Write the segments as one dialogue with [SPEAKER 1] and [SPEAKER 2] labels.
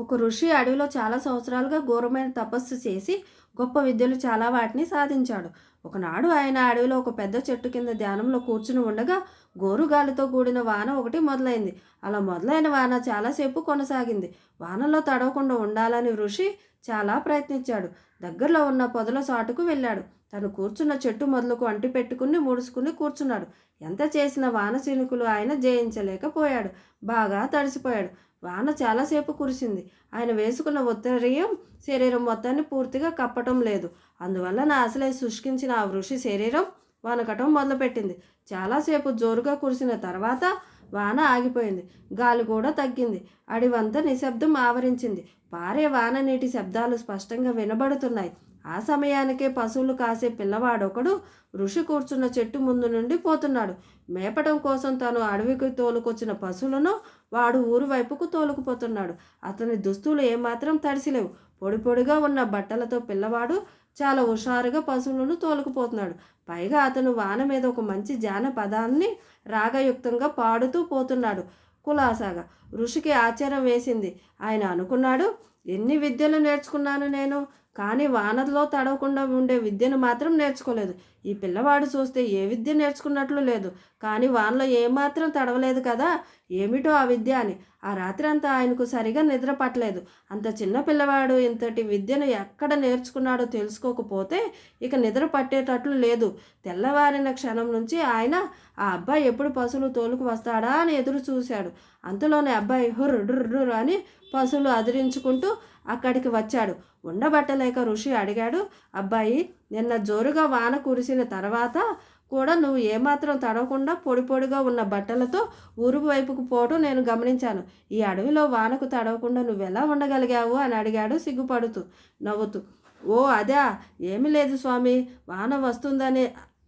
[SPEAKER 1] ఒక ఋషి అడవిలో చాలా సంవత్సరాలుగా ఘోరమైన తపస్సు చేసి గొప్ప విద్యలు చాలా వాటిని సాధించాడు. ఒకనాడు ఆయన అడవిలో ఒక పెద్ద చెట్టు కింద ధ్యానంలో కూర్చుని ఉండగా గోరుగాలితో కూడిన వాన ఒకటి మొదలైంది. అలా మొదలైన వాన చాలాసేపు కొనసాగింది. వానలో తడవకుండా ఉండాలని ఋషి చాలా ప్రయత్నించాడు. దగ్గరలో ఉన్న పొదల సాటుకు వెళ్ళాడు. తను కూర్చున్న చెట్టు మొదలకు అంటి పెట్టుకుని ముడుచుకుని కూర్చున్నాడు. ఎంత చేసిన వాన చినుకులు ఆయన జయించలేకపోయాడు. బాగా తడిసిపోయాడు. వాన చాలాసేపు కురిసింది. ఆయన వేసుకున్న ఉత్తరీయం శరీరం మొత్తాన్ని పూర్తిగా కప్పటం లేదు. అందువల్ల నా అసలే శుష్కించిన ఆ వృషి శరీరం వనకటం మొదలుపెట్టింది. చాలాసేపు జోరుగా కురిసిన తర్వాత వాన ఆగిపోయింది. గాలి కూడా తగ్గింది. అడివంతా నిశ్శబ్దం ఆవరించింది. పారే వాన నీటి శబ్దాలు స్పష్టంగా వినబడుతున్నాయి. ఆ సమయానికే పశువులు కాసే పిల్లవాడొకడు ఋషి కూర్చున్న చెట్టు ముందు నుండి పోతున్నాడు. మేపటం కోసం తను అడవికి తోలుకొచ్చిన పశువులను వాడు ఊరు వైపుకు తోలుకుపోతున్నాడు. అతని దుస్తులు ఏమాత్రం తడిసిలేవు. పొడి పొడిగా ఉన్న బట్టలతో పిల్లవాడు చాలా హుషారుగా పశువులను తోలుకుపోతున్నాడు. పైగా అతను వాన మీద ఒక మంచి జానపదాన్ని రాగయుక్తంగా పాడుతూ పోతున్నాడు. కులాసాగా ఋషికి ఆశ్చర్యం వేసింది. ఆయన అనుకున్నాడు ఎన్ని విద్యలు నేర్చుకున్నాను నేను? కానీ వానలో తడవకుండా ఉండే విద్యను మాత్రం నేర్చుకోలేదు. ఈ పిల్లవాడు చూస్తే ఏ విద్య నేర్చుకున్నట్లు లేదు. కానీ వానలో ఏమాత్రం తడవలేదు కదా? ఏమిటో ఆ విద్య అని. ఆ రాత్రి అంతా ఆయనకు సరిగా నిద్ర పట్టలేదు. అంత చిన్న పిల్లవాడు ఇంతటి విద్యను ఎక్కడ నేర్చుకున్నాడో తెలుసుకోకపోతే ఇక నిద్ర పట్టేటట్లు లేదు. తెల్లవారిన క్షణం నుంచి ఆయన ఆ అబ్బాయి ఎప్పుడు పశువులు తోలుకు వస్తాడా? అని ఎదురు చూశాడు. అంతలోనే అబ్బాయి హుర్రు అని పశువులు అదిరించుకుంటూ అక్కడికి వచ్చాడు. ఉండబట్టలేక ఋషి అడిగాడు అబ్బాయి నిన్న జోరుగా వాన కురిసిన తర్వాత కూడా నువ్వు ఏమాత్రం తడవకుండా పొడి పొడిగా ఉన్న బట్టలతో ఊరుపు వైపుకు పోవటం నేను గమనించాను. ఈ అడవిలో వానకు తడవకుండా నువ్వు ఎలా ఉండగలిగావు అని అడిగాడు సిగ్గుపడుతూ నవ్వుతూ. ఓ అదా. ఏమి లేదు స్వామి. వాన వస్తుందని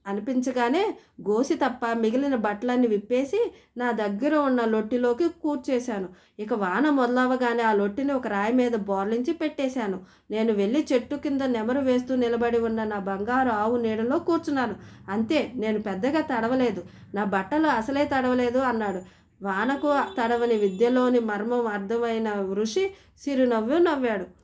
[SPEAKER 1] అనిపించగానే గోసి తప్ప మిగిలిన బట్టలన్నీ విప్పేసి నా దగ్గర ఉన్న లొట్టిలోకి కూర్చేశాను. ఇక వాన మొదలవగానే ఆ లొట్టిని ఒక రాయి మీద బోర్లించి పెట్టేశాను. నేను వెళ్ళి చెట్టు కింద నెమరు వేస్తూ నిలబడి ఉన్న నా బంగారు ఆవు నీడలో కూర్చున్నాను. అంతే నేను పెద్దగా తడవలేదు. నా బట్టలు అసలే తడవలేదు అన్నాడు. వానకు తడవని విద్యలోని మర్మం అర్థమైన ఋషి చిరునవ్వు నవ్వాడు.